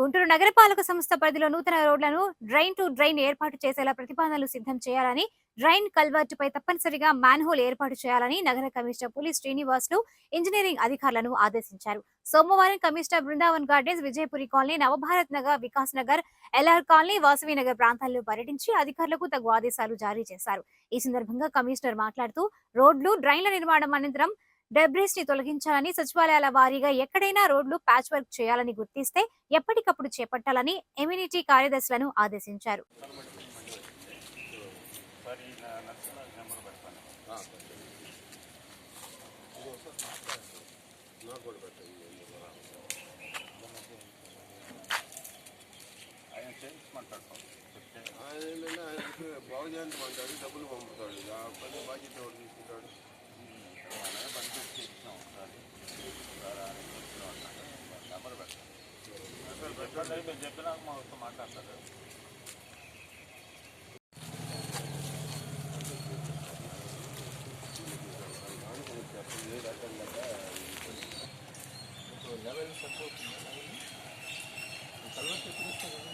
గుంటూరు నగరపాలక సంస్థ పరిధిలో నూతన రోడ్లను డ్రైన్ టు డ్రైన్ ఏర్పాటు చేసేలా ప్రతిపాదనలు సిద్ధం చేయాలని డ్రైన్ కల్వర్ట్ పై తప్పనిసరిగా మ్యాన్హోల్ ఏర్పాటు చేయాలని నగర కమిషనర్ పులి శ్రీనివాసులు ఇంజనీరింగ్ అధికారులను ఆదేశించారు. సోమవారం commissioner Brindavan gardens Vijayapuri colony Navabharat Nagar Vikas Nagar LR colony Vasavi Nagar ప్రాంతాల్లో పర్యటించి అధికారులకు తగు ఆదేశాలు జారీ చేశారు. ఈ సందర్భంగా కమిషనర్ మాట్లాడుతూ రోడ్లు డ్రైన్ల నిర్మాణం అనంతరం డెబ్రిస్ని తొలగించాలని సచివాలయాల వారీగా ఎక్కడైనా రోడ్లు ప్యాచ్ వర్క్ చేయాలని గుర్తిస్తే ఎప్పటికప్పుడు చేపట్టాలని ఎమ్యూనిటీ కార్యదర్శులను ఆదేశించారు. ఆయన చేయించమంటాడు. చెప్తే బాగు చేయించమంటాడు. డబ్బులు పంపుతాడు. పని బాధ్యత తీసుకుంటాడు? ಬಂದು నెంబర్ పెట్టండి మీరు చెప్పినాక మాతో మాట్లాడతారు కలవచ్చి పిలుస్తాను